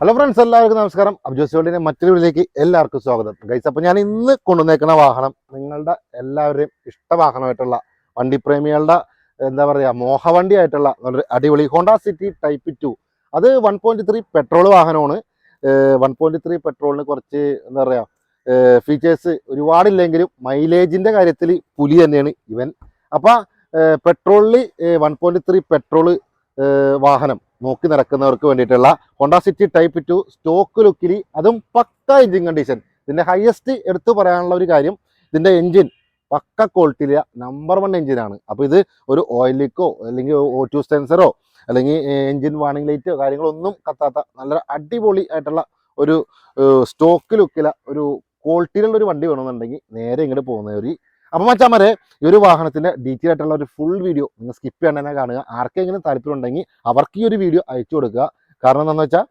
Hello friends എല്ലാവർക്കും നമസ്കാരം. അബ്ജോസ് വേൾഡിന്റെ മറ്റൊരു വീട്ടിലേക്ക് എല്ലാവർക്കും സ്വാഗതം. ഗൈസ് അപ്പോൾ ഞാൻ ഇന്ന് കൊണ്ടുവന്നേക്കുന്ന വാഹനം നിങ്ങളുടെ എല്ലാവരുടെയും ഇഷ്ട വാഹനമായിട്ടുള്ള വണ്ടിപ്രേമികളുടെ എന്താ പറയുക മോഹവണ്ടി ആയിട്ടുള്ള നല്ലൊരു അടിപൊളി ഹോണ്ട സിറ്റി ടൈപ്പ് ടു അത് വൺ പോയിന്റ് ത്രീ പെട്രോൾ വാഹനമാണ്. വൺ പോയിന്റ് ത്രീ പെട്രോളിന് കുറച്ച് എന്താ പറയുക ഫീച്ചേഴ്സ് ഒരുപാടില്ലെങ്കിലും മൈലേജിന്റെ കാര്യത്തിൽ പുലി തന്നെയാണ് ഇവൻ. അപ്പോൾ പെട്രോളിൽ വൺ പോയിന്റ് ത്രീ പെട്രോൾ വാഹനം. നോക്കി നടക്കുന്നവർക്ക് വേണ്ടിയിട്ടുള്ള Honda City type two stock ലുക്കിലി അതും പക്ക എഞ്ചിൻ കണ്ടീഷൻ. ഇതിന്റെ ഹയസ്റ്റ് എടുത്തു പറയാനുള്ള ഒരു കാര്യം ഇതിന്റെ എഞ്ചിൻ പക്ക ക്വാളിറ്റിയിലെ നമ്പർ വൺ എഞ്ചിനാണ് അപ്പോൾ ഇത് ഒരു ഓയിൽ ലീക്കോ അല്ലെങ്കിൽ ഓ ടു സെൻസറോ അല്ലെങ്കിൽ എഞ്ചിൻ വാണിംഗ് ലൈറ്റോ കാര്യങ്ങളൊന്നും കത്താത്ത നല്ല അടിപൊളി ആയിട്ടുള്ള ഒരു സ്റ്റോക്ക് ലുക്കിലെ ഒരു ക്വാളിറ്റിയിലുള്ള ഒരു വണ്ടി വേണമെന്നുണ്ടെങ്കിൽ നേരെ ഇങ്ങോട്ട് പോകുന്ന ഒരു അപ്പം മച്ചാമാരെ ഈ ഒരു വാഹനത്തിന്റെ ഡീറ്റെയിൽ ആയിട്ടുള്ള ഒരു ഫുൾ വീഡിയോ നിങ്ങൾ സ്കിപ്പ് ചെയ്യാൻ തന്നെ കാണുക. ആർക്കെങ്കിലും താല്പര്യം ഉണ്ടെങ്കിൽ അവർക്ക് ഈ ഒരു വീഡിയോ അയച്ചു കൊടുക്കുക. കാരണം എന്താണെന്ന് വെച്ചാൽ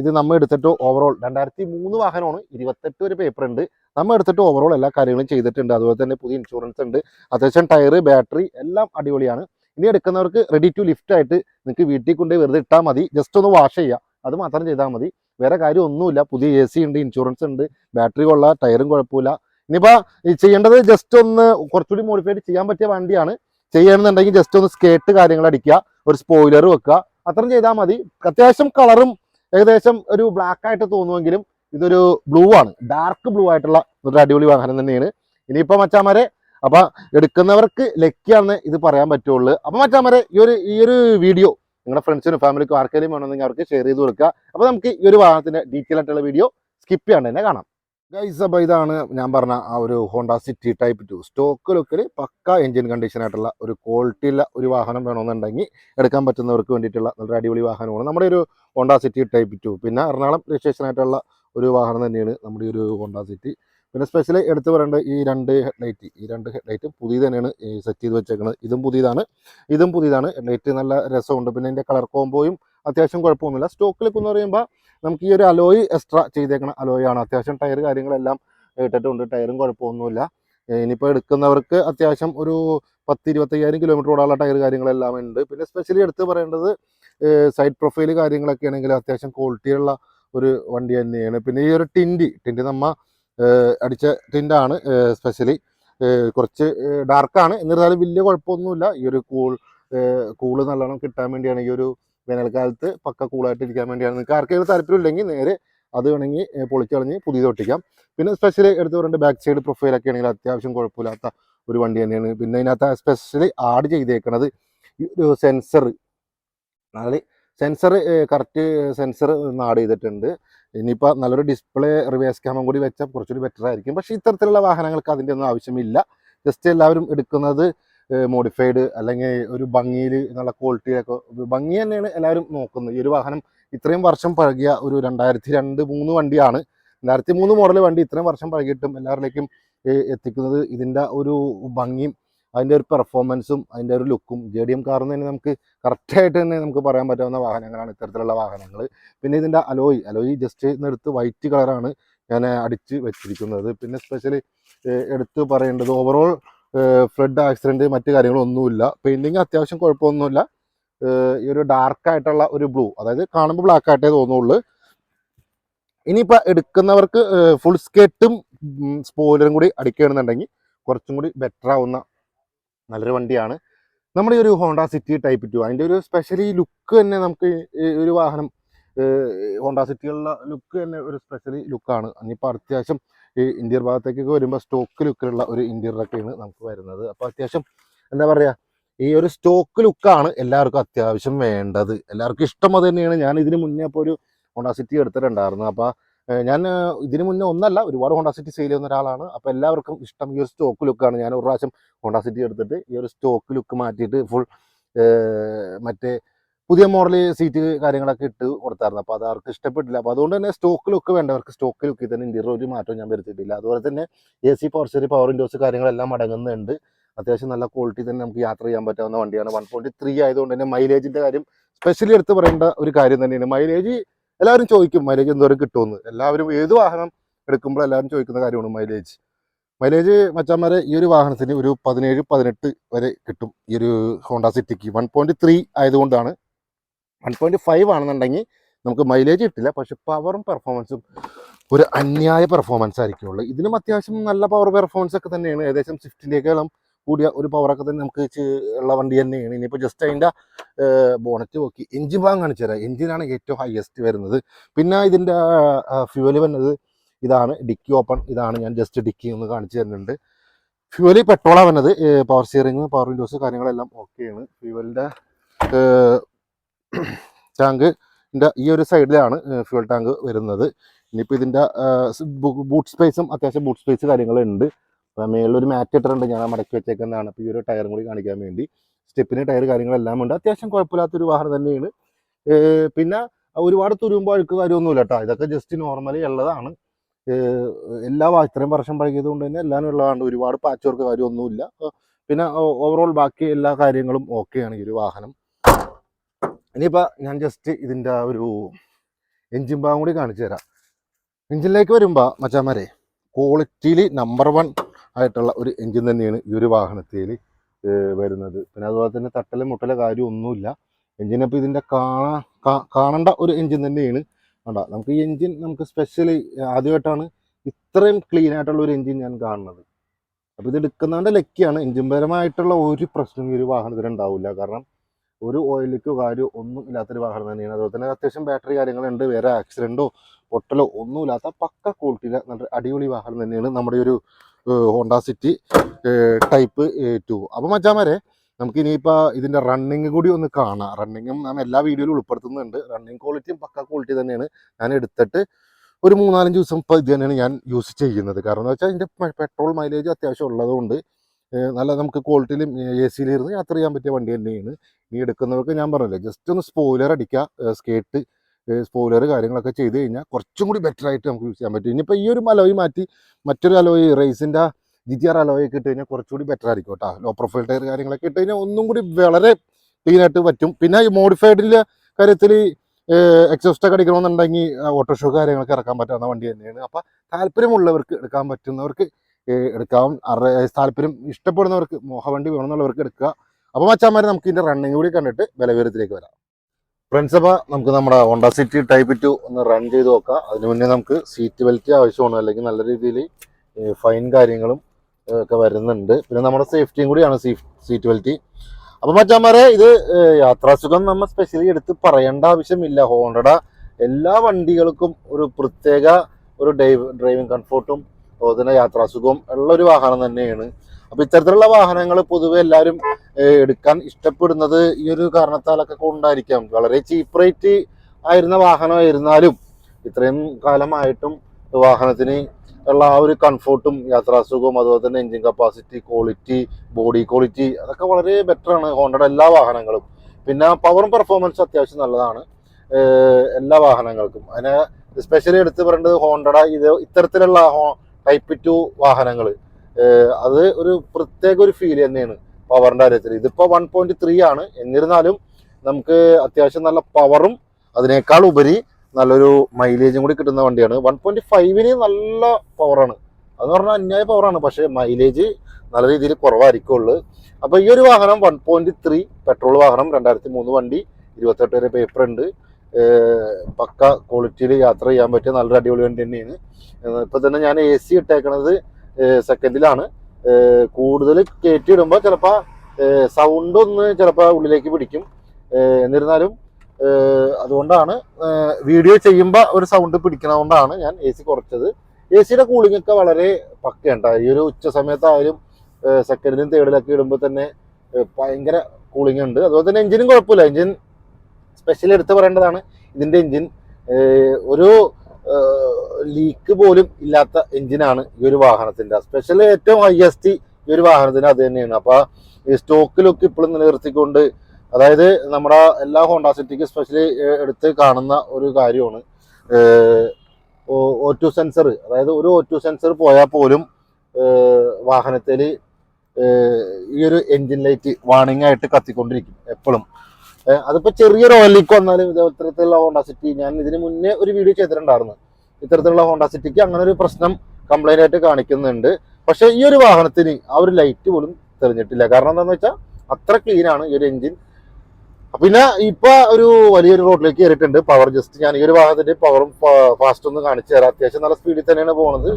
ഇത് നമ്മൾ എടുത്തിട്ട് ഓവറോൾ രണ്ടായിരത്തി മൂന്ന് വാഹനമാണ് ഇരുപത്തെട്ട് ഒരു പേപ്പർ ഉണ്ട്. നമ്മൾ എടുത്തിട്ട് ഓവറോൾ എല്ലാ കാര്യങ്ങളും ചെയ്തിട്ടുണ്ട്. അതുപോലെ തന്നെ പുതിയ ഇൻഷുറൻസ് ഉണ്ട്. അത്യാവശ്യം ടയർ ബാറ്ററി എല്ലാം അടിപൊളിയാണ്. ഇനി എടുക്കുന്നവർക്ക് റെഡി ടു ലിഫ്റ്റ് ആയിട്ട് നിങ്ങൾക്ക് വീട്ടിൽ കൊണ്ടുപോയി വെറുതെ ഇട്ടാൽ മതി. ജസ്റ്റ് ഒന്ന് വാഷ് ചെയ്യുക അത് മാത്രം ചെയ്താൽ മതി. വേറെ കാര്യമൊന്നുമില്ല. പുതിയ എ സി ഉണ്ട് ഇൻഷുറൻസ് ഉണ്ട്. ബാറ്ററി കൊള്ള ടയറും കുഴപ്പമില്ല. ഇനിയിപ്പോൾ ചെയ്യേണ്ടത് ജസ്റ്റ് ഒന്ന് കുറച്ചുകൂടി മോഡിഫൈഡ് ചെയ്യാൻ പറ്റിയ വണ്ടിയാണ്. ചെയ്യണമെന്നുണ്ടെങ്കിൽ ജസ്റ്റ് ഒന്ന് സ്കേട്ട് കാര്യങ്ങൾ അടിക്കുക ഒരു സ്പോയിലർ വെക്കുക. അത്രയും ചെയ്താൽ മതി. അത്യാവശ്യം കളറും ഏകദേശം ഒരു ബ്ലാക്ക് ആയിട്ട് തോന്നുമെങ്കിലും ഇതൊരു ബ്ലൂ ആണ്. ഡാർക്ക് ബ്ലൂ ആയിട്ടുള്ള ഒരു അടിപൊളി വാഹനം തന്നെയാണ്. ഇനിയിപ്പോൾ മച്ചാമാരെ അപ്പൊ എടുക്കുന്നവർക്ക് ലക്കിയാണെന്ന് ഇത് പറയാൻ പറ്റുള്ളൂ. അപ്പൊ മച്ചാമാരെ ഈ ഒരു ഈ ഒരു വീഡിയോ നിങ്ങളുടെ ഫ്രണ്ട്സിനും ഫാമിലിക്കും ആർക്കെങ്കിലും വേണമെന്നെങ്കിൽ അവർക്ക് ഷെയർ ചെയ്ത് കൊടുക്കുക. അപ്പൊ നമുക്ക് ഈ ഒരു വാഹനത്തിന്റെ ഡീറ്റെയിൽ ആയിട്ടുള്ള വീഡിയോ സ്കിപ്പ് ചെയ്യാണ്ട് തന്നെ കാണാം. ഗൈസ് ഇതാണ് ഞാൻ പറഞ്ഞ ആ ഒരു Honda City type two stock ലുക്കിൽ പക്ക എഞ്ചിൻ കണ്ടീഷൻ ആയിട്ടുള്ള ഒരു ക്വാളിറ്റി ഉള്ള ഒരു വാഹനം വേണമെന്നുണ്ടെങ്കിൽ എടുക്കാൻ പറ്റുന്നവർക്ക് വേണ്ടിയിട്ടുള്ള നല്ലൊരു അടിപൊളി വാഹനമാണ്. നമ്മുടെ ഒരു ഹോണ്ട സിറ്റി ടൈപ്പ് ടു പിന്നെ എറണാകുളം രജിസ്ട്രേഷൻ ആയിട്ടുള്ള ഒരു വാഹനം തന്നെയാണ് നമ്മുടെ ഒരു ഹോണ്ട സിറ്റി പിന്നെ സ്പെഷ്യലി എടുത്തു പറയേണ്ട ഈ രണ്ട് ഹെഡ്ലൈറ്റ് ഈ രണ്ട് ഹെഡ്ലൈറ്റും പുതിയ തന്നെയാണ് സെറ്റ് ചെയ്ത് വെച്ചേക്കുന്നത് ഇതും പുതിയതാണ്. ഇതും പുതിയതാണ്. ഹെഡ്ലൈറ്റ് നല്ല രസമുണ്ട്. പിന്നെ ഇതിന്റെ കളർ കോമ്പോയും അത്യാവശ്യം കുഴപ്പമൊന്നുമില്ല. സ്റ്റോക്ക് ലുക്ക് എന്ന് പറയുമ്പോൾ നമുക്ക് ഈ ഒരു അലോയ് എക്സ്ട്രാ ചെയ്തേക്കണം അലോയ് ആണ്. അത്യാവശ്യം ടയർ കാര്യങ്ങളെല്ലാം ഇട്ടിട്ടുണ്ട്. ടയറും കുഴപ്പമൊന്നുമില്ല. ഇനിയിപ്പോൾ എടുക്കുന്നവർക്ക് അത്യാവശ്യം ഒരു പത്ത് ഇരുപത്തയ്യായിരം കിലോമീറ്റർ ഓടാനുള്ള ടയർ കാര്യങ്ങളെല്ലാം ഉണ്ട്. പിന്നെ സ്പെഷ്യലി എടുത്ത് പറയേണ്ടത് സൈഡ് പ്രൊഫൈൽ കാര്യങ്ങളൊക്കെ ആണെങ്കിൽ അത്യാവശ്യം ക്വാളിറ്റിയുള്ള ഒരു വണ്ടി തന്നെയാണ്. പിന്നെ ഈ ഒരു ടിൻഡി ടിൻഡി നമ്മ അടിച്ച ടിൻഡാണ് സ്പെഷ്യലി കുറച്ച് ഡാർക്കാണ് എന്നിരുന്നാലും വലിയ കുഴപ്പമൊന്നുമില്ല. ഈ ഒരു കൂൾ കൂൾ നല്ലോണം കിട്ടാൻ വേണ്ടിയാണ് ഈ ഒരു വേനൽക്കാലത്ത് പക്ക കൂളായിട്ട് ഇരിക്കാൻ വേണ്ടിയാണ്. നിങ്ങൾക്ക് ആർക്കെങ്കിലും താല്പര്യമില്ലെങ്കിൽ നേരെ അത് വേണമെങ്കിൽ പൊളിച്ചളഞ്ഞ് പുതിയത് ഒട്ടിക്കാം. പിന്നെ സ്പെഷ്യലി എടുത്ത് പറയുന്നത് ബാക്ക് സൈഡ് പ്രൊഫൈലൊക്കെ ആണെങ്കിൽ അത്യാവശ്യം കുഴപ്പമില്ലാത്ത ഒരു വണ്ടി തന്നെയാണ്. പിന്നെ ഇതിനകത്ത് സ്പെഷ്യലി ആഡ് ചെയ്തേക്കുന്നത് സെൻസർ നാളെ സെൻസർ കറക്റ്റ് സെൻസർ ആഡ് ചെയ്തിട്ടുണ്ട്. ഇനിയിപ്പോൾ നല്ലൊരു ഡിസ്പ്ലേ റിവേഴ്സ് ക്യാമറ കൂടി വെച്ചാൽ കുറച്ചുകൂടി ബെറ്റർ ആയിരിക്കും. പക്ഷേ ഇത്തരത്തിലുള്ള വാഹനങ്ങൾക്ക് അതിന്റെ ഒന്നും ആവശ്യമില്ല. ജസ്റ്റ് എല്ലാവരും എടുക്കുന്നത് മോഡിഫൈഡ് അല്ലെങ്കിൽ ഒരു ഭംഗിയിൽ നല്ല ക്വാളിറ്റിയിലൊക്കെ ഭംഗി തന്നെയാണ് എല്ലാവരും നോക്കുന്നത്. ഈ ഒരു വാഹനം ഇത്രയും വർഷം പഴകിയ ഒരു രണ്ടായിരത്തി രണ്ട് മൂന്ന് വണ്ടിയാണ്. രണ്ടായിരത്തി മൂന്ന് മോഡൽ വണ്ടി ഇത്രയും വർഷം പഴകിയിട്ടും എല്ലാവരിലേക്കും എത്തിക്കുന്നത് ഇതിന്റെ ഒരു ഭംഗിയും അതിന്റെ ഒരു പെർഫോമൻസും അതിന്റെ ഒരു ലുക്കും ജെ ഡി എം കാറിൽ തന്നെ നമുക്ക് കറക്റ്റായിട്ട് തന്നെ നമുക്ക് പറയാൻ പറ്റാവുന്ന വാഹനങ്ങളാണ് ഇത്തരത്തിലുള്ള വാഹനങ്ങൾ. പിന്നെ ഇതിന്റെ അലോയ് അലോയ് ജസ്റ്റ് എടുത്ത് വൈറ്റ് കളറാണ് ഞാൻ അടിച്ച് വെച്ചിരിക്കുന്നത്. പിന്നെ സ്പെഷ്യലി എടുത്ത് പറയേണ്ടത് ഓവറോൾ ഫ്ലഡ് ആക്സിഡന്റ് മറ്റു കാര്യങ്ങളൊന്നുമില്ല. പെയിന്റിങ് അത്യാവശ്യം കുഴപ്പമൊന്നുമില്ല. ഈ ഒരു ഡാർക്ക് ആയിട്ടുള്ള ഒരു ബ്ലൂ അതായത് കാണുമ്പോൾ ബ്ലാക്ക് ആയിട്ടേ തോന്നുള്ളൂ. ഇനിയിപ്പോൾ എടുക്കുന്നവർക്ക് ഫുൾ സ്കേട്ടും സ്പോയിലറും കൂടി അടിക്കുകയാണെന്നുണ്ടെങ്കിൽ കുറച്ചും കൂടി ബെറ്റർ ആവുന്ന നല്ലൊരു വണ്ടിയാണ്. നമ്മുടെ ഈ ഒരു ഹോണ്ട സിറ്റി ടൈപ്പ് ടു അതിന്റെ ഒരു സ്പെഷ്യലി ലുക്ക് തന്നെ നമുക്ക് ഒരു വാഹനം ഹോണ്ട സിറ്റിയുള്ള ലുക്ക് തന്നെ ഒരു സ്പെഷ്യലി ലുക്കാണ് ഇനിയിപ്പോൾ അത്യാവശ്യം ഈ ഇന്ത്യർ ഭാഗത്തേക്കൊക്കെ വരുമ്പോൾ സ്റ്റോക്ക് ലുക്കിലുള്ള ഒരു ഇന്ത്യറിലൊക്കെയാണ് നമുക്ക് വരുന്നത്. അപ്പോൾ അത്യാവശ്യം എന്താ പറയുക ഈ ഒരു സ്റ്റോക്ക് ലുക്കാണ് എല്ലാവർക്കും അത്യാവശ്യം വേണ്ടത്. എല്ലാവർക്കും ഇഷ്ടം അത് തന്നെയാണ്. ഞാൻ ഇതിന് മുന്നേ അപ്പോൾ ഒരു ഹോണ്ട സിറ്റി എടുത്തിട്ടുണ്ടായിരുന്നു. അപ്പോൾ ഞാൻ ഇതിന് മുന്നേ ഒന്നല്ല ഒരുപാട് ഹോണ്ട സിറ്റി സെയിൽ ചെയ്യുന്ന ഒരാളാണ്. അപ്പോൾ എല്ലാവർക്കും ഇഷ്ടം ഈ ഒരു സ്റ്റോക്ക് ലുക്കാണ്. ഞാൻ ഒരു പ്രാവശ്യം ഹോണ്ട സിറ്റി എടുത്തിട്ട് ഈ ഒരു സ്റ്റോക്ക് ലുക്ക് മാറ്റിയിട്ട് ഫുൾ മറ്റേ പുതിയ മോഡൽ സീറ്റ് കാര്യങ്ങളൊക്കെ ഇട്ട് കൊടുത്തായിരുന്നു. അപ്പോൾ അത് അവർക്ക് ഇഷ്ടപ്പെട്ടില്ല. അപ്പോൾ അതുകൊണ്ട് തന്നെ സ്റ്റോക്ക് ലുക്ക് വേണ്ടവർക്ക് സ്റ്റോക്ക് ലുക്കിൽ തന്നെ ഇന്റീരിയർ ഒരു മാറ്റവും ഞാൻ വരുത്തിയിട്ടില്ല. അതുപോലെ തന്നെ A C power power windows കാര്യങ്ങളെല്ലാം അടങ്ങുന്നുണ്ട്. അത്യാവശ്യം നല്ല ക്വാളിറ്റി തന്നെ നമുക്ക് യാത്ര ചെയ്യാൻ പറ്റാവുന്ന വണ്ടിയാണ്. വൺ പോയിന്റ് ത്രീ ആയതുകൊണ്ട് തന്നെ മൈലേജിന്റെ കാര്യം സ്പെഷ്യലി എടുത്ത് പറയേണ്ട ഒരു കാര്യം തന്നെയാണ്. മൈലേജ് എല്ലാവരും ചോദിക്കും മൈലേജ് എന്തോരം കിട്ടുമെന്ന്. എല്ലാവരും ഏത് വാഹനം എടുക്കുമ്പോൾ എല്ലാവരും ചോദിക്കുന്ന കാര്യമാണ് മൈലേജ് മൈലേജ് മച്ചാന്മാരെ ഈ ഒരു വാഹനത്തിന് ഒരു പതിനേഴ് പതിനെട്ട് വരെ കിട്ടും. ഈ ഒരു ഹോണ്ട സിറ്റിക്ക് വൺ പോയിന്റ് ത്രീ ആയതുകൊണ്ടാണ് വൺ പോയിന്റ് ഫൈവ് ആണെന്നുണ്ടെങ്കിൽ നമുക്ക് മൈലേജ് കിട്ടില്ല. പക്ഷെ പവറും പെർഫോമൻസും ഒരു അന്യായ പെർഫോമൻസ് ആയിരിക്കുള്ളൂ ഇതിനും അത്യാവശ്യം നല്ല പവർ പെർഫോമൻസ് ഒക്കെ തന്നെയാണ്. ഏകദേശം സ്വിഫ്റ്റിന്റെയൊക്കെയും കൂടിയ ഒരു പവറൊക്കെ തന്നെ നമുക്ക് ഉള്ള വണ്ടി തന്നെയാണ്. ഇനിയിപ്പോൾ ജസ്റ്റ് അതിന്റെ ബോണറ്റ് നോക്കി. എഞ്ചിൻ ഭാഗം കാണിച്ചു തരാം. എഞ്ചിനാണ് ഏറ്റവും ഹയസ്റ്റ് വരുന്നത്. പിന്നെ ഇതിന്റെ ഫ്യൂവൽ വരുന്നത് ഇതാണ്. Dicky open. ഇതാണ് ഞാൻ ജസ്റ്റ് ഡിക്കി ഒന്ന് കാണിച്ചു തരുന്നുണ്ട്. ഫ്യൂവൽ പെട്രോളാണ് വരുന്നത്. പവർ സ്റ്റിയറിങ് പവർ വിൻഡോസ് കാര്യങ്ങളെല്ലാം ഓക്കെയാണ് ഫ്യൂവലിന്റെ ടാങ്ക് ഈ ഒരു സൈഡിലാണ് ഫ്യൂൽ ടാങ്ക് വരുന്നത്. ഇനിയിപ്പോൾ ഇതിന്റെ ബൂട്ട് സ്പേസും അത്യാവശ്യം ബൂട്ട് സ്പേസ് കാര്യങ്ങളുണ്ട്. അപ്പോൾ മേളിലൊരു മാറ്റ് ഇട്ടിട്ടുണ്ട് ഞാൻ മടക്കി വെച്ചേക്കുന്നതാണ്. അപ്പോൾ ഈ ഒരു ടയറും കൂടി കാണിക്കാൻ വേണ്ടി. സ്റ്റെപ്പിന് ടയർ കാര്യങ്ങളെല്ലാം ഉണ്ട്. അത്യാവശ്യം കുഴപ്പമില്ലാത്തൊരു വാഹനം തന്നെയാണ്. പിന്നെ ഒരുപാട് തുരുമ്പോൾ അഴുക്ക് കാര്യമൊന്നുമില്ല കേട്ടോ ഇതൊക്കെ ജസ്റ്റ് നോർമലി ഉള്ളതാണ്. എല്ലാ ഇത്രയും വർഷം പഴകിയത് കൊണ്ട് തന്നെ എല്ലാം ഉള്ളതാണ്. ഒരുപാട് പാച്ച് വർക്ക് കാര്യമൊന്നുമില്ല. പിന്നെ ഓവറോൾ ബാക്കി എല്ലാ കാര്യങ്ങളും ഓക്കെയാണ് ഈ ഒരു വാഹനം. ഇനിയിപ്പോൾ ഞാൻ ജസ്റ്റ് ഇതിന്റെ ആ ഒരു എഞ്ചിൻ ഭാഗം കൂടി കാണിച്ചു തരാം. എൻജിനിലേക്ക് വരുമ്പോൾ മച്ചാമാരെ ക്വാളിറ്റിയിൽ നമ്പർ വൺ ആയിട്ടുള്ള ഒരു എഞ്ചിൻ തന്നെയാണ് ഈ ഒരു വാഹനത്തിൽ വരുന്നത്. പിന്നെ അതുപോലെ തന്നെ തട്ടലും മുട്ടല കാര്യമൊന്നുമില്ല എഞ്ചിനപ്പോൾ ഇതിന്റെ കാണാ കാണേണ്ട ഒരു എഞ്ചിൻ തന്നെയാണ്. വേണ്ട നമുക്ക് ഈ എഞ്ചിൻ നമുക്ക് സ്പെഷ്യലി ആദ്യമായിട്ടാണ് ഇത്രയും ക്ലീൻ ആയിട്ടുള്ള ഒരു എഞ്ചിൻ ഞാൻ കാണുന്നത്. അപ്പോൾ ഇത് എടുക്കുന്നതിന്റെ ലക്കിയാണ്. എഞ്ചിൻ പരമായിട്ടുള്ള ഒരു പ്രശ്നം ഈ ഒരു വാഹനത്തിൽ ഉണ്ടാവില്ല. കാരണം ഒരു ഓയിലിക്കോ കാര്യമോ ഒന്നും ഇല്ലാത്തൊരു വാഹനം തന്നെയാണ്. അതുപോലെ തന്നെ അത്യാവശ്യം ബാറ്ററി കാര്യങ്ങളുണ്ട്. വേറെ ആക്സിഡന്റോ പൊട്ടലോ ഒന്നുമില്ലാത്ത പക്ക ക്വാളിറ്റിയിലെ നല്ല അടിപൊളി വാഹനം തന്നെയാണ് നമ്മുടെ ഒരു ഹോണ്ട സിറ്റി ടൈപ്പ് ടു അപ്പോൾ മച്ചാമാരെ നമുക്ക് ഇനിയിപ്പോൾ ഇതിന്റെ റണ്ണിങ് കൂടി ഒന്ന് കാണാം. റണ്ണിങ്ങും ഞാൻ എല്ലാ വീഡിയോയിലും ഉൾപ്പെടുത്തുന്നുണ്ട്. റണ്ണിങ് ക്വാളിറ്റിയും പക്ക ക്വാളിറ്റി തന്നെയാണ്. ഞാൻ എടുത്തിട്ട് ഒരു മൂന്നാലഞ്ച് ദിവസം ഇപ്പോൾ ഇത് തന്നെയാണ് ഞാൻ യൂസ് ചെയ്യുന്നത്. കാരണം എന്ന് വെച്ചാൽ ഇതിന്റെ പെട്രോൾ മൈലേജ് അത്യാവശ്യം ഉള്ളതുകൊണ്ട് നല്ല നമുക്ക് ക്വാളിറ്റിയിലും എ സിയിലിരുന്ന് യാത്ര ചെയ്യാൻ പറ്റിയ വണ്ടി തന്നെയാണ്. നീ എടുക്കുന്നവർക്ക് ഞാൻ പറഞ്ഞില്ലേ ജസ്റ്റ് ഒന്ന് സ്പോയിലർ അടിക്കുക സ്കേട്ട് സ്പോയിലർ കാര്യങ്ങളൊക്കെ ചെയ്ത് കഴിഞ്ഞാൽ കുറച്ചും കൂടി ബെറ്റർ ആയിട്ട് നമുക്ക് യൂസ് ചെയ്യാൻ പറ്റും. ഇനിയിപ്പോൾ ഈ ഒരു അലോയി മാറ്റി മറ്റൊരു അലോയി റേസിന്റെ ജി ടി ആർ അലോയി ഒക്കെ ഇട്ട് കഴിഞ്ഞാൽ കുറച്ചുകൂടി ബെറ്റർ ആയിരിക്കും കേട്ടോ. ലോ പ്രൊഫൈൽ ടയർ കാര്യങ്ങളൊക്കെ ഇട്ട് കഴിഞ്ഞാൽ ഒന്നും കൂടി വളരെ ക്ലീൻ ആയിട്ട് പറ്റും. പിന്നെ ഈ മോഡിഫൈഡിന്റെ കാര്യത്തിൽ എക്സോസ്റ്റ് ഒക്കെ അടിക്കണമെന്നുണ്ടെങ്കിൽ ഓട്ടോഷോ കാര്യങ്ങളൊക്കെ ഇറക്കാൻ പറ്റാവുന്ന വണ്ടി തന്നെയാണ്. അപ്പോൾ താല്പര്യമുള്ളവർക്ക് എടുക്കാൻ പറ്റുന്നവർക്ക് എടുക്കാം. താല്പര്യം ഇഷ്ടപ്പെടുന്നവർക്ക് മോഹവണ്ടി വേണമെന്നുള്ളവർക്ക് എടുക്കുക. അപ്പോൾ മച്ചാമാരെ നമുക്ക് ഇതിന്റെ റണ്ണിങ് കൂടി കണ്ടിട്ട് വിലവേരത്തിലേക്ക് വരാം. ഫ്രണ്ട്സ് അപ്പോൾ നമുക്ക് നമ്മുടെ ഹോണ്ട സിറ്റി ടൈപ്പ് ടു ഒന്ന് റൺ ചെയ്ത് നോക്കാം. അതിന് മുന്നേ നമുക്ക് സീറ്റ് ബെൽറ്റ് ആവശ്യമാണ്. അല്ലെങ്കിൽ നല്ല രീതിയിൽ ഫൈൻ കാര്യങ്ങളും ഒക്കെ വരുന്നുണ്ട്. പിന്നെ നമ്മുടെ സേഫ്റ്റിയും കൂടിയാണ് സീറ്റ് ബെൽറ്റ് അപ്പോൾ മച്ചാമാരെ ഇത് യാത്രാസുഖം നമ്മൾ സ്പെഷ്യലി എടുത്ത് പറയേണ്ട ആവശ്യമില്ല. ഹോണ്ടയുടെ എല്ലാ വണ്ടികൾക്കും ഒരു പ്രത്യേക ഒരു ഡ്രൈവിംഗ് കംഫോർട്ടും അതുപോലെ യാത്രാസുഖം ഉള്ള ഒരു വാഹനം തന്നെയാണ്. അപ്പൊ ഇത്തരത്തിലുള്ള വാഹനങ്ങൾ പൊതുവെ എല്ലാവരും എടുക്കാൻ ഇഷ്ടപ്പെടുന്നത് ഈ ഒരു കാരണത്താലൊക്കെ കൊണ്ടായിരിക്കാം. വളരെ ചീപ്പ് റേറ്റ് ആയിരുന്ന വാഹനമായിരുന്നാലും ഇത്രയും കാലമായിട്ടും വാഹനത്തിന് ഉള്ള ആ ഒരു കംഫോർട്ടും യാത്രാസുഖവും അതുപോലെ തന്നെ engine capacity quality body quality അതൊക്കെ വളരെ ബെറ്റർ ആണ്. ഹോണ്ടയുടെ എല്ലാ വാഹനങ്ങളും. പിന്നെ പവറും പെർഫോമൻസും അത്യാവശ്യം നല്ലതാണ്. എല്ലാ വാഹനങ്ങൾക്കും. അതിനെ സ്പെഷ്യലി എടുത്ത് പറയേണ്ടത് ഹോണ്ടയുടെ ഇത് ഇത്തരത്തിലുള്ള ടൈപ്പ് ടു വാഹനങ്ങൾ അത് ഒരു പ്രത്യേക ഒരു ഫീൽ തന്നെയാണ് പവറിന്റെ കാര്യത്തിൽ ഇതിപ്പോൾ വൺ പോയിന്റ് ത്രീ ആണ്. എന്നിരുന്നാലും നമുക്ക് അത്യാവശ്യം നല്ല പവറും അതിനേക്കാൾ ഉപരി നല്ലൊരു മൈലേജും കൂടി കിട്ടുന്ന വണ്ടിയാണ്. വൺ പോയിന്റ് ഫൈവിന് നല്ല പവറാണ് അതെന്ന് പറഞ്ഞാൽ അന്യായ പവറാണ് പക്ഷേ മൈലേജ് നല്ല രീതിയിൽ കുറവായിരിക്കുള്ളൂ അപ്പോൾ ഈ ഒരു വാഹനം വൺ പോയിന്റ് ത്രീ പെട്രോൾ വാഹനം രണ്ടായിരത്തി മൂന്ന് വണ്ടി ഇരുപത്തെട്ട് വരെ പേപ്പർ ഉണ്ട്. പക്ക ക്വാളിറ്റിയിൽ യാത്ര ചെയ്യാൻ പറ്റിയ നല്ലൊരു അടിപൊളി വണ്ടി തന്നെയാണ്. ഇപ്പം തന്നെ ഞാൻ എ സി ഇട്ടേക്കണത് സെക്കൻഡിലാണ് കൂടുതൽ കയറ്റി ഇടുമ്പോൾ ചിലപ്പോൾ സൗണ്ട് ഒന്ന് ചിലപ്പോൾ ഉള്ളിലേക്ക് പിടിക്കും. എന്നിരുന്നാലും അതുകൊണ്ടാണ് വീഡിയോ ചെയ്യുമ്പോൾ ഒരു സൗണ്ട് പിടിക്കണതുകൊണ്ടാണ് ഞാൻ എ സി കുറച്ചത്. എ സിയുടെ കൂളിംഗ് ഒക്കെ വളരെ പക്കയുണ്ട് ഈ ഒരു ഉച്ച സമയത്തായാലും സെക്കൻഡിലും തേർഡിലൊക്കെ ഇടുമ്പോൾ തന്നെ ഭയങ്കര കൂളിംഗ് ഉണ്ട്. അതുപോലെ തന്നെ എഞ്ചിനും കുഴപ്പമില്ല. എഞ്ചിൻ സ്പെഷ്യലി എടുത്ത് പറയേണ്ടതാണ്. ഇതിന്റെ എഞ്ചിൻ ഒരു ലീക്ക് പോലും ഇല്ലാത്ത എഞ്ചിനാണ് ഈ ഒരു വാഹനത്തിന്റെ സ്പെഷ്യൽ ഏറ്റവും ഹയസ്റ്റ് ഈ ഒരു വാഹനത്തിന് അത് തന്നെയാണ്. അപ്പോൾ ഈ സ്റ്റോക്കിലൊക്കെ ഇപ്പോഴും നിലനിർത്തിക്കൊണ്ട് അതായത് നമ്മുടെ എല്ലാ ഹോണ്ട സിറ്റിക്ക് സ്പെഷ്യലി എടുത്ത് കാണുന്ന ഒരു കാര്യമാണ്. ഒ ടു സെൻസർ അതായത് ഒരു ഒ ടു സെൻസർ പോയാൽ പോലും വാഹനത്തിൽ ഈ ഒരു എൻജിൻ ലൈറ്റ് വാണിംഗ് ആയിട്ട് കത്തിക്കൊണ്ടിരിക്കും എപ്പോഴും. അതിപ്പോ ചെറിയൊരു ഓലിക്ക് വന്നാലും ഇത് ഇത്തരത്തിലുള്ള ഹോണ്ട സിറ്റി ഞാൻ ഇതിന് മുന്നേ ഒരു വീഡിയോ ചെയ്തിട്ടുണ്ടായിരുന്നു. ഇത്തരത്തിലുള്ള ഹോണ്ട സിറ്റിക്ക് അങ്ങനെ ഒരു പ്രശ്നം കംപ്ലൈന്റ് ആയിട്ട് കാണിക്കുന്നുണ്ട്. പക്ഷെ ഈ ഒരു വാഹനത്തിന് ആ ഒരു ലൈറ്റ് പോലും തെളിഞ്ഞിട്ടില്ല. കാരണം എന്താണെന്ന് വെച്ചാൽ അത്ര ക്ലീൻ ആണ് ഈ ഒരു എഞ്ചിൻ പിന്നെ ഇപ്പൊ ഒരു വലിയൊരു റോഡിലേക്ക് കയറിയിട്ടുണ്ട് പവർ ജസ്റ്റ് ഞാൻ ഈ ഒരു വാഹനത്തിന്റെ പവറും ഫാസ്റ്റ് ഒന്ന് കാണിച്ചു തരാം. അത്യാവശ്യം നല്ല സ്പീഡിൽ തന്നെയാണ് പോകുന്നത്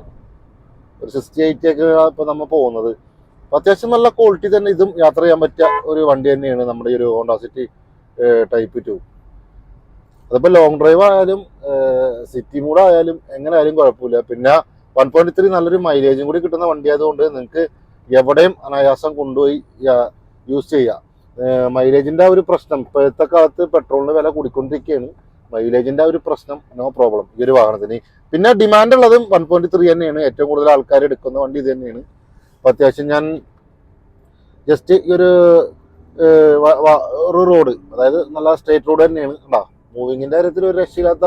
ഒരു സിക്സ്റ്റി എയ്റ്റ് ഒക്കെ ഇപ്പൊ നമ്മൾ പോകുന്നത് അത്യാവശ്യം നല്ല ക്വാളിറ്റി തന്നെ ഇതും യാത്ര ചെയ്യാൻ പറ്റിയ ഒരു വണ്ടി തന്നെയാണ് നമ്മുടെ ഈ ഒരു ഹോണ്ട സിറ്റി. ടൈപ്പ് ടു അതിപ്പോ ലോങ് ഡ്രൈവ് ആയാലും സിറ്റി മൂഡ് ആയാലും എങ്ങനെ ആയാലും കുഴപ്പമില്ല. പിന്നെ വൺ പോയിന്റ് ത്രീ നല്ലൊരു മൈലേജും കൂടി കിട്ടുന്ന വണ്ടി ആയതുകൊണ്ട് നിങ്ങൾക്ക് എവിടെയും അനായാസം കൊണ്ടുപോയി യൂസ് ചെയ്യാം. മൈലേജിന്റെ ആ ഒരു പ്രശ്നം ഇപ്പോഴത്തെ കാലത്ത് പെട്രോളിന് വില കൂടിക്കൊണ്ടിരിക്കുകയാണ് മൈലേജിന്റെ ആ ഒരു പ്രശ്നം നോ പ്രോബ്ലം ഈ ഒരു വാഹനത്തിന്. പിന്നെ ഡിമാൻഡ് ഉള്ളതും വൺ പോയിന്റ് ത്രീ തന്നെയാണ്. ഏറ്റവും കൂടുതൽ ആൾക്കാർ എടുക്കുന്ന വണ്ടി ഇത് തന്നെയാണ്. അപ്പൊ അത്യാവശ്യം ഞാൻ ജസ്റ്റ് ഈ ഒരു ഒരു റോഡ് അതായത് നല്ല സ്ട്രേറ്റ് റോഡ് തന്നെയാണ് ഉണ്ടാ മൂവിങ്ങിന്റെ കാര്യത്തിൽ ഒരു രക്ഷയില്ലാത്ത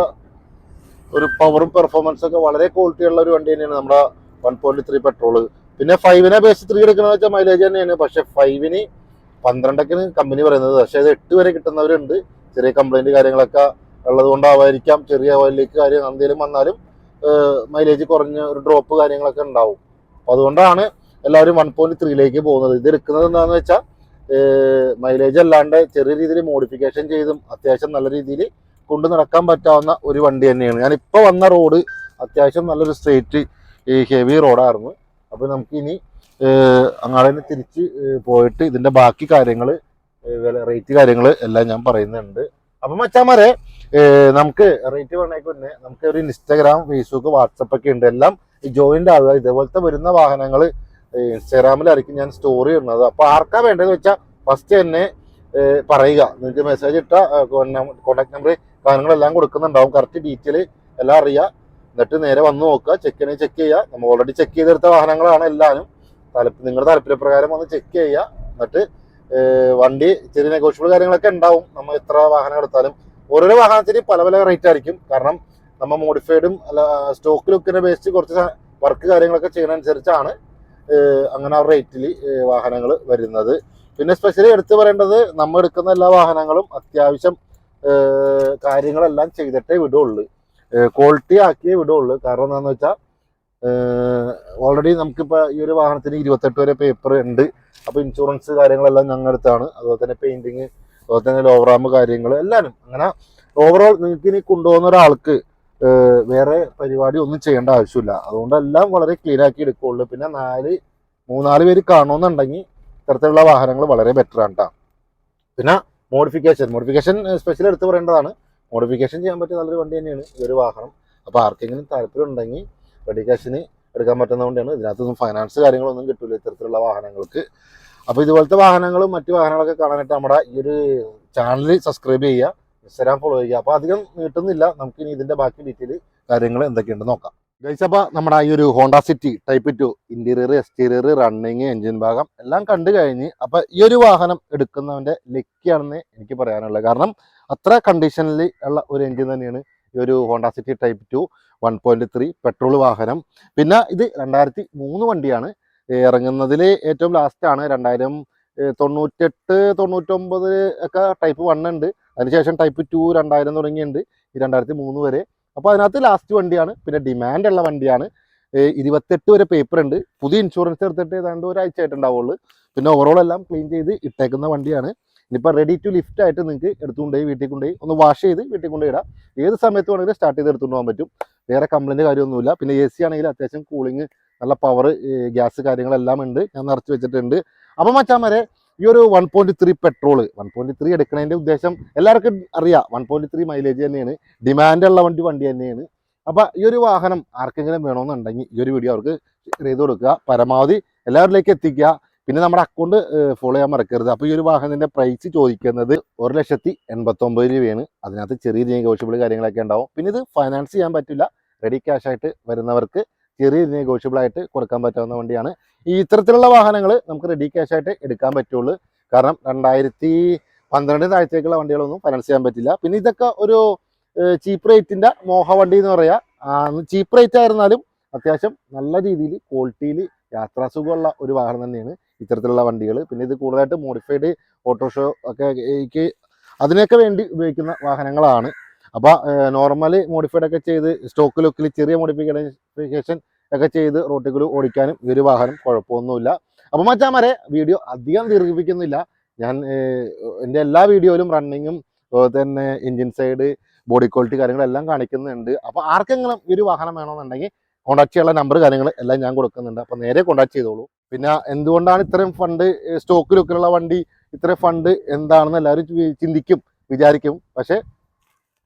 ഒരു പവറും പെർഫോമൻസ് ഒക്കെ വളരെ ക്വാളിറ്റി ഉള്ള ഒരു വണ്ടി തന്നെയാണ് നമ്മുടെ വൺ പോയിന്റ് ത്രീ പെട്രോൾ പിന്നെ ഫൈവിനെ ബേസ് ത്രീ എടുക്കണമെന്ന് വെച്ചാൽ മൈലേജ് തന്നെയാണ്. പക്ഷെ ഫൈവിന് പന്ത്രണ്ടൊക്കെയാണ് കമ്പനി പറയുന്നത്. പക്ഷെ അത് എട്ട് വരെ കിട്ടുന്നവരുണ്ട്. ചെറിയ കംപ്ലൈന്റ് കാര്യങ്ങളൊക്കെ ഉള്ളത് കൊണ്ടാവായിരിക്കാം ചെറിയ ഓയിലേക്ക് കാര്യം എന്തെങ്കിലും വന്നാലും മൈലേജ് കുറഞ്ഞ ഒരു ഡ്രോപ്പ് കാര്യങ്ങളൊക്കെ ഉണ്ടാവും. അതുകൊണ്ടാണ് എല്ലാവരും വൺ പോയിന്റ് ത്രീയിലേക്ക് പോകുന്നത്. ഇത് എടുക്കുന്നത് എന്താണെന്ന് വെച്ചാൽ മൈലേജ് അല്ലാണ്ട് ചെറിയ രീതിയിൽ മോഡിഫിക്കേഷൻ ചെയ്തും അത്യാവശ്യം നല്ല രീതിയിൽ കൊണ്ടു നടക്കാൻ പറ്റാവുന്ന ഒരു വണ്ടി തന്നെയാണ്. ഞാൻ ഇപ്പോൾ വന്ന റോഡ് അത്യാവശ്യം നല്ലൊരു സ്ട്രേറ്റ് ഈ ഹെവി റോഡായിരുന്നു അപ്പോൾ നമുക്ക് ഇനി അങ്ങാടെ തന്നെ തിരിച്ച് പോയിട്ട് ഇതിന്റെ ബാക്കി കാര്യങ്ങൾ റേറ്റ് കാര്യങ്ങൾ എല്ലാം ഞാൻ പറയുന്നുണ്ട്. അപ്പം മച്ചാമാരെ നമുക്ക് റേറ്റ് പറഞ്ഞേക്ക് തന്നെ നമുക്ക് ഒരു ഇൻസ്റ്റാഗ്രാം ഫേസ്ബുക്ക് വാട്സപ്പ് ഒക്കെ ഉണ്ട്. എല്ലാം ജോയിന്റ് ആവുക. ഇതേപോലത്തെ വരുന്ന വാഹനങ്ങൾ ഇൻസ്റ്റാഗ്രാമിലായിരിക്കും ഞാൻ സ്റ്റോറി ഇടുന്നത്. അപ്പോൾ ആർക്കാ വേണ്ടതെന്ന് വെച്ചാൽ ഫസ്റ്റ് തന്നെ പറയുക. നിങ്ങൾക്ക് മെസ്സേജ് ഇട്ട കോൺടാക്ട് നമ്പർ കാര്യങ്ങളെല്ലാം കൊടുക്കുന്നുണ്ടാവും. കറക്റ്റ് ഡീറ്റെയിൽ എല്ലാം അറിയുക എന്നിട്ട് നേരെ വന്ന് നോക്കുക. ചെക്ക് ചെയ്യണമെങ്കിൽ ചെക്ക് ചെയ്യുക. നമ്മൾ ഓൾറെഡി ചെക്ക് ചെയ്തെടുത്ത വാഹനങ്ങളാണ് എല്ലാവരും. താല്പര്യം നിങ്ങളുടെ താല്പര്യപ്രകാരം വന്ന് ചെക്ക് ചെയ്യുക. എന്നിട്ട് വണ്ടി ചെറിയ നെഗോഷ്യബിൾ കാര്യങ്ങളൊക്കെ ഉണ്ടാവും. നമ്മൾ എത്ര വാഹനം എടുത്താലും. ഓരോരോ വാഹനത്തിന് പല പല റേറ്റ് ആയിരിക്കും. കാരണം നമ്മൾ മോഡിഫൈഡും അല്ല സ്റ്റോക്ക് ലുക്കിനെ ബേസിച്ച് കുറച്ച് വർക്ക് കാര്യങ്ങളൊക്കെ ചെയ്യുന്നതനുസരിച്ചാണ് അങ്ങനെ ആ റേറ്റിൽ വാഹനങ്ങൾ വരുന്നത്. പിന്നെ സ്പെഷ്യലി എടുത്തു പറയേണ്ടത് നമ്മൾ എടുക്കുന്ന എല്ലാ വാഹനങ്ങളും അത്യാവശ്യം കാര്യങ്ങളെല്ലാം ചെയ്തിട്ടേ വിടുള്ളൂ. ക്വാളിറ്റി ആക്കിയേ വിടുള്ളൂ. കാരണം എന്താണെന്ന് വെച്ചാൽ ഓൾറെഡി നമുക്കിപ്പോൾ ഈ ഒരു വാഹനത്തിന് ഇരുപത്തെട്ട് വരെ പേപ്പർ ഉണ്ട്. അപ്പോൾ ഇൻഷുറൻസ് കാര്യങ്ങളെല്ലാം ഞങ്ങളുടെ അടുത്താണ് അതുപോലെ തന്നെ പെയിന്റിങ് അതുപോലെ തന്നെ ലോവറാമ് കാര്യങ്ങൾ എല്ലാവരും അങ്ങനെ ഓവറോൾ നിങ്ങൾക്ക് ഇനി കൊണ്ടുപോകുന്ന ഒരാൾക്ക് വേറെ പരിപാടി ഒന്നും ചെയ്യേണ്ട ആവശ്യമില്ല. അതുകൊണ്ട് എല്ലാം വളരെ ക്ലീൻ ആക്കി എടുക്കുള്ളൂ. പിന്നെ നാല് മൂന്നാൽ പേര് കാണുമെന്നുണ്ടെങ്കിൽ ഇത്തരത്തിലുള്ള വാഹനങ്ങൾ വളരെ ബെറ്റർ ആണ് കേട്ടോ പിന്നെ മോഡിഫിക്കേഷൻ മോഡിഫിക്കേഷൻ സ്പെഷ്യൽ എടുത്ത് പറയേണ്ടതാണ്. മോഡിഫിക്കേഷൻ ചെയ്യാൻ പറ്റിയ നല്ലൊരു വണ്ടി തന്നെയാണ് ഈ ഒരു വാഹനം. അപ്പോൾ ആർക്കെങ്കിലും താല്പര്യം ഉണ്ടെങ്കിൽ റെഡി ക്യാഷിന് എടുക്കാൻ പറ്റുന്നതുകൊണ്ടാണ് ഇതിനകത്തൊന്നും ഫൈനാൻസ് കാര്യങ്ങളൊന്നും കിട്ടില്ല ഇത്തരത്തിലുള്ള വാഹനങ്ങൾക്ക്. അപ്പോൾ ഇതുപോലത്തെ വാഹനങ്ങളും മറ്റു വാഹനങ്ങളൊക്കെ കാണാനായിട്ട് നമ്മുടെ ഈ ഒരു ചാനൽ സബ്സ്ക്രൈബ് ചെയ്യുക. ഇൻസ്റ്റാഗ്രാം ഫോളോ ചെയ്യുക. അപ്പോൾ അധികം നീട്ടുന്നില്ല. നമുക്ക് ഇനി ഇതിന്റെ ബാക്കി ഡീറ്റെയിൽ കാര്യങ്ങൾ എന്തൊക്കെയുണ്ടെന്ന് നോക്കാം. ഗൈസ് അപ്പോൾ നമ്മുടെ ഈ ഒരു Honda City type two interior exterior running engine ഭാഗം എല്ലാം കണ്ടു കഴിഞ്ഞ് അപ്പോൾ ഈ ഒരു വാഹനം എടുക്കുന്നവന്റെ ലക്കിയാണെന്ന് എനിക്ക് പറയാനുള്ളത്. കാരണം അത്ര കണ്ടീഷനിൽ ഉള്ള ഒരു എഞ്ചിൻ തന്നെയാണ് ഈ ഒരു Honda City type two one point three petrol വാഹനം. പിന്നെ ഇത് രണ്ടായിരത്തി മൂന്ന് വണ്ടിയാണ് ഇറങ്ങുന്നതിൽ ഏറ്റവും ലാസ്റ്റാണ് രണ്ടായിരം തൊണ്ണൂറ്റെട്ട് തൊണ്ണൂറ്റൊമ്പത് ഒക്കെ ടൈപ്പ് വൺ ഉണ്ട്. അതിനുശേഷം ടൈപ്പ് ടു രണ്ടായിരം തുടങ്ങിയുണ്ട് ഈ രണ്ടായിരത്തി മൂന്ന് വരെ. അപ്പോൾ അതിനകത്ത് ലാസ്റ്റ് വണ്ടിയാണ്. പിന്നെ ഡിമാൻഡ് ഉള്ള വണ്ടിയാണ്. ഇരുപത്തെട്ട് വരെ പേപ്പർ ഉണ്ട്. പുതിയ ഇൻഷുറൻസ് എടുത്തിട്ട് ഏതാണ്ട് ഒരാഴ്ച ആയിട്ടുണ്ടാവുള്ളൂ പിന്നെ ഓവറോൾ എല്ലാം ക്ലീൻ ചെയ്ത് ഇട്ടേക്കുന്ന വണ്ടിയാണ്. ഇനിയിപ്പോൾ റെഡി ടു ലിഫ്റ്റ് ആയിട്ട് നിങ്ങൾക്ക് എടുത്തുകൊണ്ടുപോയി വീട്ടിൽ കൊണ്ടുപോയി ഒന്ന് വാഷ് ചെയ്ത് വീട്ടിൽ കൊണ്ടുപോയി ഇടാം. ഏത് സമയത്ത് വേണമെങ്കിലും സ്റ്റാർട്ട് ചെയ്ത് എടുത്തുകൊണ്ട് പോകാൻ പറ്റും. വേറെ കംപ്ലൈന്റ് കാര്യമൊന്നുമില്ല. പിന്നെ എ സി ആണെങ്കിൽ അത്യാവശ്യം കൂളിങ് നല്ല പവർ ഗ്യാസ് കാര്യങ്ങളെല്ലാം ഉണ്ട്. ഞാൻ നിറച്ച് വെച്ചിട്ടുണ്ട്. അപ്പം മച്ചാമാരെ ഈ ഒരു one point three petrol one point three എടുക്കുന്നതിന്റെ ഉദ്ദേശം എല്ലാവർക്കും അറിയാം. വൺ പോയിന്റ് ത്രീ മൈലേജ് തന്നെയാണ്. ഡിമാൻഡ് ഉള്ള വണ്ടി വണ്ടി തന്നെയാണ്. അപ്പൊ ഈ ഒരു വാഹനം ആർക്കെങ്കിലും വേണമെന്നുണ്ടെങ്കിൽ ഈ ഒരു വീഡിയോ അവർക്ക് ചെയ്ത് കൊടുക്കുക. പരമാവധി എല്ലാവരിലേക്ക് എത്തിക്കുക. പിന്നെ നമ്മുടെ അക്കൗണ്ട് ഫോളോ ചെയ്യാൻ മറക്കരുത്. അപ്പോൾ ഈ ഒരു വാഹനത്തിന്റെ പ്രൈസ് ചോദിക്കുന്നത് ഒരു ലക്ഷത്തി എൺപത്തൊമ്പത് രൂപയാണ്. അതിനകത്ത് ചെറിയ നെഗോഷ്യബിൾ കാര്യങ്ങളൊക്കെ ഉണ്ടാവും. പിന്നെ ഇത് ഫൈനാൻസ് ചെയ്യാൻ പറ്റില്ല. റെഡി ക്യാഷ് ആയിട്ട് വരുന്നവർക്ക് ചെറിയ നെഗോഷ്യബിൾ ആയിട്ട് കൊടുക്കാൻ പറ്റാവുന്ന വണ്ടിയാണ്. ഈ ഇത്തരത്തിലുള്ള വാഹനങ്ങൾ നമുക്ക് റെഡി ക്യാഷ് ആയിട്ട് എടുക്കാൻ പറ്റുള്ളൂ. കാരണം രണ്ടായിരത്തി പന്ത്രണ്ട് താഴത്തേക്കുള്ള വണ്ടികളൊന്നും ഫൈനാൻസ് ചെയ്യാൻ പറ്റില്ല. പിന്നെ ഇതൊക്കെ ഒരു ചീപ്പ് റേറ്റിന്റെ മോഹ വണ്ടി എന്ന് പറയാ. ചീപ്പ് റേറ്റ് ആയിരുന്നാലും അത്യാവശ്യം നല്ല രീതിയിൽ ക്വാളിറ്റിയിൽ യാത്രാസുഖമുള്ള ഒരു വാഹനം തന്നെയാണ് ഇത്തരത്തിലുള്ള വണ്ടികൾ പിന്നെ ഇത് കൂടുതലായിട്ട് മോഡിഫൈഡ് ഓട്ടോഷോ ഒക്കെ അതിനൊക്കെ വേണ്ടി ഉപയോഗിക്കുന്ന വാഹനങ്ങളാണ്. അപ്പോൾ നോർമലി മോഡിഫൈഡ് ഒക്കെ ചെയ്ത് സ്റ്റോക്ക് ലുക്കിൽ ചെറിയ മോഡിഫിക്കേഷൻ ഒക്കെ ചെയ്ത് റോട്ടിൽ ഓടിക്കാനും ഈ ഒരു വാഹനം കുഴപ്പമൊന്നുമില്ല. അപ്പോൾ മച്ചാമാരെ വീഡിയോ അധികം ദീർഘിപ്പിക്കുന്നില്ല. ഞാൻ എന്റെ എല്ലാ വീഡിയോയിലും റണ്ണിങ്ങും തന്നെ എൻജിൻ സൈഡ് ബോഡി ക്വാളിറ്റി കാര്യങ്ങളെല്ലാം കാണിക്കുന്നുണ്ട്. അപ്പോൾ ആർക്കെങ്കിലും ഈ ഒരു വാഹനം വേണമെന്നുണ്ടെങ്കിൽ കോൺടാക്ട് ചെയ്യാനുള്ള നമ്പർ കാര്യങ്ങൾ എല്ലാം ഞാൻ കൊടുക്കുന്നുണ്ട്. അപ്പോൾ നേരെ കോൺടാക്ട് ചെയ്തോളൂ. പിന്നെ എന്തുകൊണ്ടാണ് ഇത്രയും ഫണ്ട് സ്റ്റോക്ക് ലുക്കിലുള്ള വണ്ടി ഇത്രയും ഫണ്ട് എന്താണെന്ന് എല്ലാവരും ചിന്തിക്കും വിചാരിക്കും. പക്ഷേ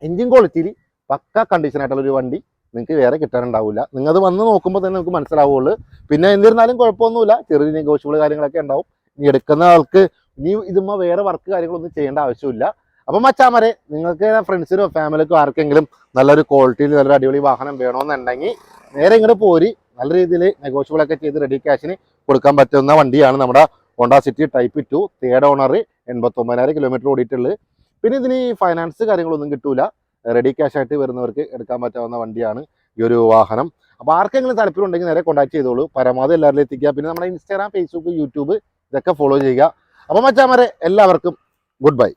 എഞ്ചിൻ ക്വാളിറ്റിയിൽ പക്ക കണ്ടീഷൻ ആയിട്ടുള്ള ഒരു വണ്ടി നിങ്ങൾക്ക് വേറെ കിട്ടാനുണ്ടാവില്ല നിങ്ങൾ അത് വന്ന് നോക്കുമ്പോൾ തന്നെ നിങ്ങൾക്ക് മനസ്സിലാവുള്ളൂ. പിന്നെ എന്നിരുന്നാലും കുഴപ്പമൊന്നുമില്ല. ചെറിയ നെഗോഷ്യബിൾ കാര്യങ്ങളൊക്കെ ഉണ്ടാവും. ഇനി എടുക്കുന്ന ആൾക്ക് ഇനി ഇതുമ്മ വേറെ വർക്ക് കാര്യങ്ങളൊന്നും ചെയ്യേണ്ട ആവശ്യമില്ല. അപ്പം മച്ചാമരെ നിങ്ങൾക്ക് ഫ്രണ്ട്സിനോ ഫാമിലിക്കോ ആർക്കെങ്കിലും നല്ലൊരു ക്വാളിറ്റിയിൽ നല്ലൊരു അടിപൊളി വാഹനം വേണമെന്നുണ്ടെങ്കിൽ നേരെ ഇങ്ങോട്ട് പോരി. നല്ല രീതിയിൽ നെഗോഷ്യബിളൊക്കെ ചെയ്ത് റെഡി ക്യാഷിന് കൊടുക്കാൻ പറ്റുന്ന വണ്ടിയാണ് നമ്മുടെ Honda City type two third owner എൺപത്തൊമ്പതിനായിരം kilometre ഓടിയിട്ടുള്ളത്. പിന്നെ ഇതിന് ഈ ഫൈനാൻസ് കാര്യങ്ങളൊന്നും കിട്ടൂല. റെഡി ക്യാഷ് ആയിട്ട് വരുന്നവർക്ക് എടുക്കാൻ പറ്റാവുന്ന വണ്ടിയാണ് ഈ ഒരു വാഹനം. അപ്പോൾ ആർക്കെങ്കിലും താല്പര്യം ഉണ്ടെങ്കിൽ നേരെ കോൺടാക്ട് ചെയ്തോളൂ. പരമാവധി എല്ലാവരിലും എത്തിക്കുക. പിന്നെ നമ്മുടെ ഇൻസ്റ്റാഗ്രാം ഫേസ്ബുക്ക് യൂട്യൂബ് ഇതൊക്കെ ഫോളോ ചെയ്യുക. അപ്പോൾ മച്ചാമാരെ എല്ലാവർക്കും ഗുഡ് ബൈ